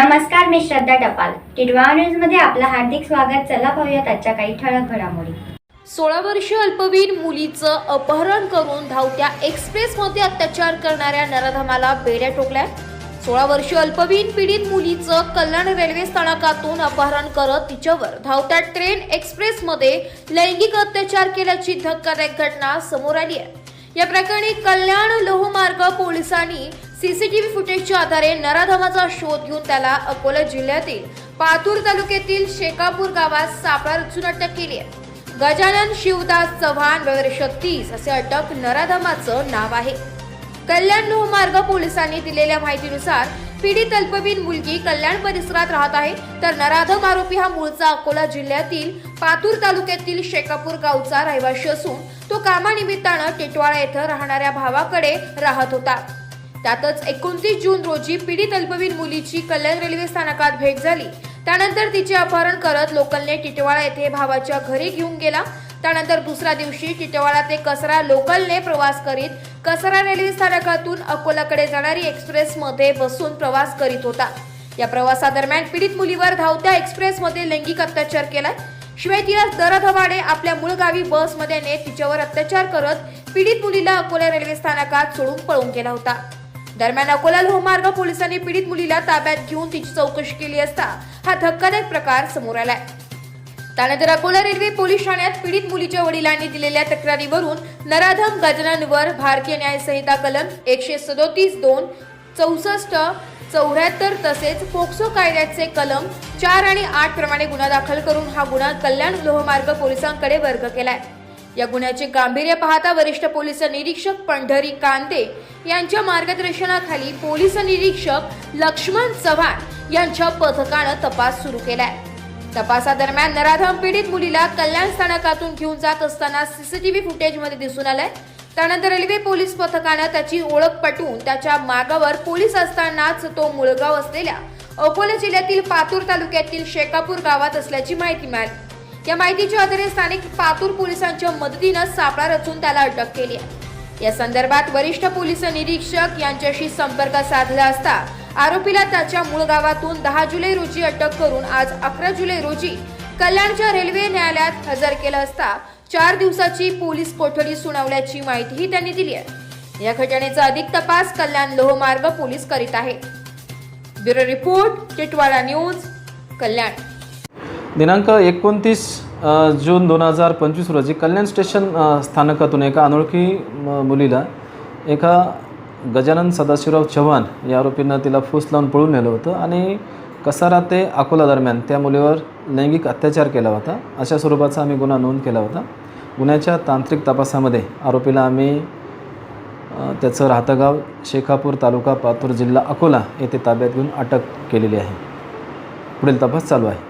नमस्कार मी श्रद्धा टपाल. टिडवा न्यूजमध्ये आपलं हार्दिक स्वागत. चला पाहूयात आजच्या काही ठळक घडामोडी. सोळा वर्षीय अल्पवयीन मुलीचं अपहरण करून धावत्या एक्सप्रेसमध्ये अत्याचार करणाऱ्या नराधमाला बेड्या टोकल्या सोळा वर्षीय अल्पवयीन पीडित मुलीचं कल्याण रेल्वे स्थानकातून अपहरण करत तिच्यावर धावत्या ट्रेन एक्सप्रेसमध्ये लैंगिक अत्याचार केल्याची धक्कादायक घटना समोर आली आहे. या प्रकरणी कल्याण लोहमार्ग पोलिसांनी सीसीटीव्ही फुटेजच्या आधारे नराधमाचा शोध घेऊन त्याला अकोला जिल्ह्यातील पातूर तालुक्यातील शेकापूर गावात सापळा रचून अटक केली आहे. गजानन शिवदास चव्हाण वगैरे तीस असे अटक नराधमाचं नाव आहे. कल्याण लोहमार्ग पोलिसांनी दिलेल्या माहितीनुसार पीडित अल्पवीन मुलगी कल्याण परिसरात राहत आहे. तर नराधम आरोपी हा मूळचा अकोला जिल्ह्यातील पातूर तालुक्यातील शेकापूर गावचा रहिवासी असून तो कामानिमित्तानं टिटवाळा येथे राहणाऱ्या भावाकडे राहत होता. त्यातच एकोणतीस जून रोजी पीडित अल्पवयीन मुलीची कल्याण रेल्वे स्थानकात भेट झाली. त्यानंतर तिचे अपहरण करत लोकलने टिटवाळा येथे भावाच्या घरी घेऊन गेला. त्यानंतर दुसऱ्या दिवशी टिटवाळा ते कसरा लोकलने प्रवास करीत कसरा रेल्वे स्थानकातून अकोलाकडे जाणारी एक्सप्रेस मध्ये बसून प्रवास करीत होता. या प्रवासादरम्यान पीडित मुलीवर धावत्या एक्सप्रेसमध्ये लैंगिक अत्याचार केलाय. शिवाय तिला दरधवाडे आपल्या मूळ गावी बसमध्ये नेत तिच्यावर अत्याचार करत पीडित मुलीला अकोला रेल्वे स्थानकात सोडून पळून गेला होता. दरम्यान अकोला लोहमार्ग पोलिसांनी पीडित मुलीला ताब्यात घेऊन तिची चौकशी केली असता हा धक्कादायक प्रकार समोर आलाय. त्यानंतर अकोला रेल्वे पोलीस ठाण्यात पीडित मुलीच्या वडिलांनी दिलेल्या तक्रारीवरून नराधम गजनांवर भारतीय न्याय संहिता कलम एकशे सदोतीस दोन चौसष्ट चौऱ्याहत्तर तसेच पोक्सो कायद्याचे कलम चार आणि आठ प्रमाणे गुन्हा दाखल करून हा गुन्हा कल्याण लोहमार्ग पोलिसांकडे वर्ग केलाय. या गुन्ह्याचे गांभीर्य पाहता वरिष्ठ पोलीस निरीक्षक पंढरी कांदे यांच्या मार्गदर्शनाखाली पोलीस निरीक्षक लक्ष्मण चव्हाण यांच्या पथकानं तपास सुरू केलाय. तपासादरम्यान नराधम पीडित मुलीला कल्याण स्थानकातून घेऊन जात असताना सीसीटीव्ही फुटेजमध्ये दिसून आलाय. त्यानंतर रेल्वे पोलीस पथकानं त्याची ओळख पटवून त्याच्या मागावर पोलीस असतानाच तो मुळगाव असलेल्या अकोला जिल्ह्यातील पातूर तालुक्यातील शेकापूर गावात असल्याची माहिती मिळाली. या माहितीच्या आधारे स्थानिक पातूर पोलिसांच्या मदतीनं सापळा रचून त्याला अटक केली आहे. या संदर्भात वरिष्ठ पोलीस निरीक्षक यांच्याशी संपर्क साधला असता आरोपीला त्याच्या मूळ गावातून दहा जुलै रोजी अटक करून आज अकरा जुलै रोजी कल्याणच्या रेल्वे न्यायालयात हजर केलं असता चार दिवसाची पोलीस कोठडी सुनावल्याची माहितीही त्यांनी दिली आहे. या घटनेचा अधिक तपास कल्याण लोहमार्ग पोलीस करीत आहे bureau report Titwala news Kalyan. दिनांक एकोणतीस जून दोन हजार पंचवीस रोजी कल्याण स्टेशन स्थानकातून एका अनोळखी म- मुलीला एका गजानन सदाशिवराव चव्हाण या आरोपीनं तिला फूस लावून पळून नेलं होतं आणि कसारा ते अकोला दरम्यान त्या मुलीवर लैंगिक अत्याचार केला होता. अशा स्वरूपाचा आम्ही गुन्हा नोंद केला होता. गुन्ह्याच्या तांत्रिक तपासामध्ये आरोपीला आम्ही त्याचं राहतं गाव शेखापूर तालुका पातूर जिल्हा अकोला येथे ताब्यात घेऊन अटक केलेली आहे. पुढील तपास चालू आहे.